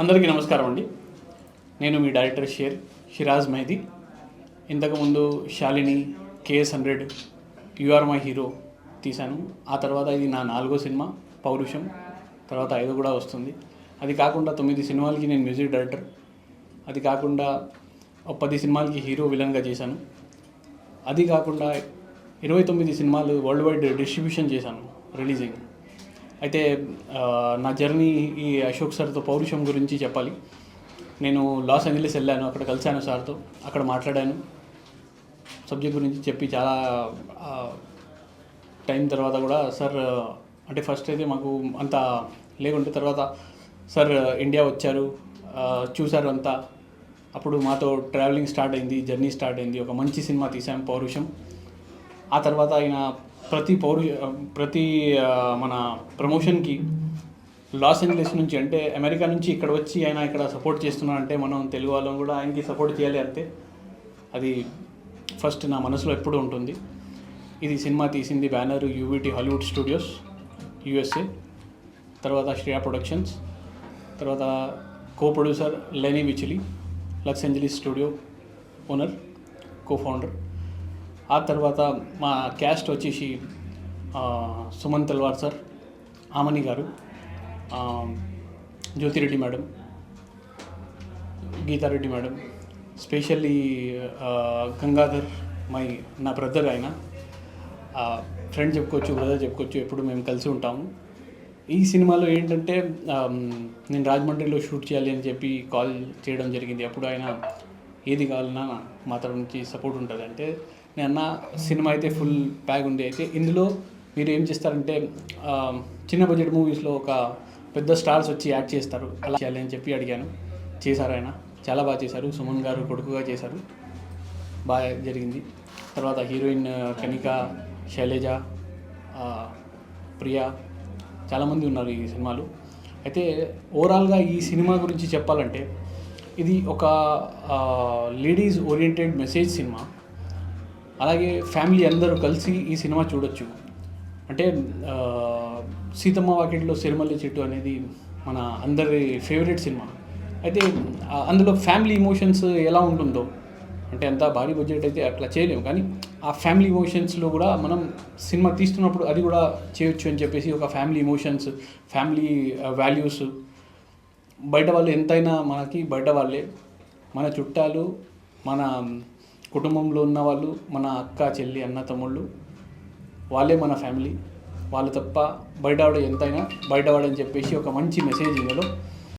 అందరికీ నమస్కారం అండి. నేను మీ డైరెక్టర్ షేర్ షిరాజ్ మెహదీ ఇంతకుముందు Shalini KS hundred you are my hero తీశాను. ఆ తర్వాత ఇది నా నాలుగో సినిమా పౌరుషం. తర్వాత ఐదు కూడా వస్తుంది. అది కాకుండా తొమ్మిది సినిమాలకి నేను మ్యూజిక్ డైరెక్టర్. అది కాకుండా ఒక పది సినిమాలకి హీరో విలన్గా చేశాను. అది కాకుండా ఇరవై తొమ్మిది సినిమాలు వరల్డ్ వైడ్ డిస్ట్రిబ్యూషన్ చేశాను రిలీజింగ్. అయితే నా జర్నీ ఈ అశోక్ సార్తో పౌరుషం గురించి చెప్పాలి. నేను లాస్ ఏంజలీస్ వెళ్ళాను అక్కడ కలిశాను సార్తో అక్కడ మాట్లాడాను. సబ్జెక్ట్ గురించి చెప్పి చాలా టైం తర్వాత కూడా సార్ అంటే ఫస్ట్ అయితే మాకు అంత లేకుంటే తర్వాత సార్ ఇండియా వచ్చారు చూశారు అంతా. అప్పుడు మాతో ట్రావెలింగ్ స్టార్ట్ అయింది జర్నీ స్టార్ట్ అయింది. ఒక మంచి సినిమా తీసాం పౌరుషం. ఆ తర్వాత ఆయన ప్రతి పౌరు ప్రతి మన ప్రమోషన్కి లాస్ ఏంజలీస్ నుంచి అంటే అమెరికా నుంచి ఇక్కడ వచ్చి ఆయన ఇక్కడ సపోర్ట్ చేస్తున్నారంటే మనం తెలుగు వాళ్ళం కూడా ఆయనకి సపోర్ట్ చేయాలి అంతే. అది ఫస్ట్ నా మనసులో ఎప్పుడు ఉంటుంది. ఇది సినిమా తీసింది banner UVT Hollywood studios USA. తర్వాత శ్రేయా ప్రొడక్షన్స్. తర్వాత co producer లెనీ విచిలి Los Angeles studio owner co founder ఆ తర్వాత మా క్యాస్ట్ వచ్చేసి సుమన్ తల్వార్ సార్ ఆమని గారు Jyothi Reddy madam Geetha Reddy madam specially Gangadhar my నా బ్రదర్ ఆయన. ఫ్రెండ్ చెప్పుకోవచ్చు బ్రదర్ చెప్పుకోవచ్చు ఎప్పుడు మేము కలిసి ఉంటాము. ఈ సినిమాలో ఏంటంటే నేను రాజమండ్రిలో షూట్ చేయాలి అని చెప్పి కాల్ చేయడం జరిగింది. అప్పుడు ఆయన ఏది కావాలన్నా మాత్రం నుంచి సపోర్ట్ ఉంటుంది అంటే నేను అన్న సినిమా అయితే ఫుల్ ప్యాక్ ఉంది. అయితే ఇందులో మీరు ఏం చేస్తారంటే చిన్న బడ్జెట్ మూవీస్లో ఒక పెద్ద స్టార్స్ వచ్చి యాక్ట్ చేస్తారు. అలా చేయాలి అని చెప్పి అడిగాను. చేశారు ఆయన. చాలా బాగా చేశారు. సుమన్ గారు కొడుకుగా చేశారు. బాగా జరిగింది. తర్వాత హీరోయిన్ కనిక శైలజ ప్రియా చాలామంది ఉన్నారు ఈ సినిమాలు. అయితే ఓవరాల్గా ఈ సినిమా గురించి చెప్పాలంటే ఇది ఒక లేడీస్ ఓరియంటెడ్ మెసేజ్ సినిమా. అలాగే ఫ్యామిలీ అందరూ కలిసి ఈ సినిమా చూడొచ్చు. అంటే సీతమ్మ వాకిట్లో సిరిమల్లి చెట్టు అనేది మన అందరి ఫేవరెట్ సినిమా. అయితే అందులో ఫ్యామిలీ ఇమోషన్స్ ఎలా ఉంటుందో అంటే అంత భారీ బడ్జెట్ అయితే అట్లా చేయలేము. కానీ ఆ ఫ్యామిలీ ఇమోషన్స్లో కూడా మనం సినిమా తీస్తున్నప్పుడు అది కూడా చేయొచ్చు అని చెప్పేసి ఒక ఫ్యామిలీ ఇమోషన్స్ ఫ్యామిలీ వాల్యూస్. బయట వాళ్ళు ఎంతైనా మనకి బయట వాళ్ళే. మన చుట్టాలు మన కుటుంబంలో ఉన్న వాళ్ళు మన అక్క చెల్లి అన్న తమ్ముళ్ళు వాళ్ళే మన ఫ్యామిలీ వాళ్ళు తప్ప బయటవాడు ఎంతైనా బయటవాడని చెప్పేసి ఒక మంచి మెసేజ్ ఇందులో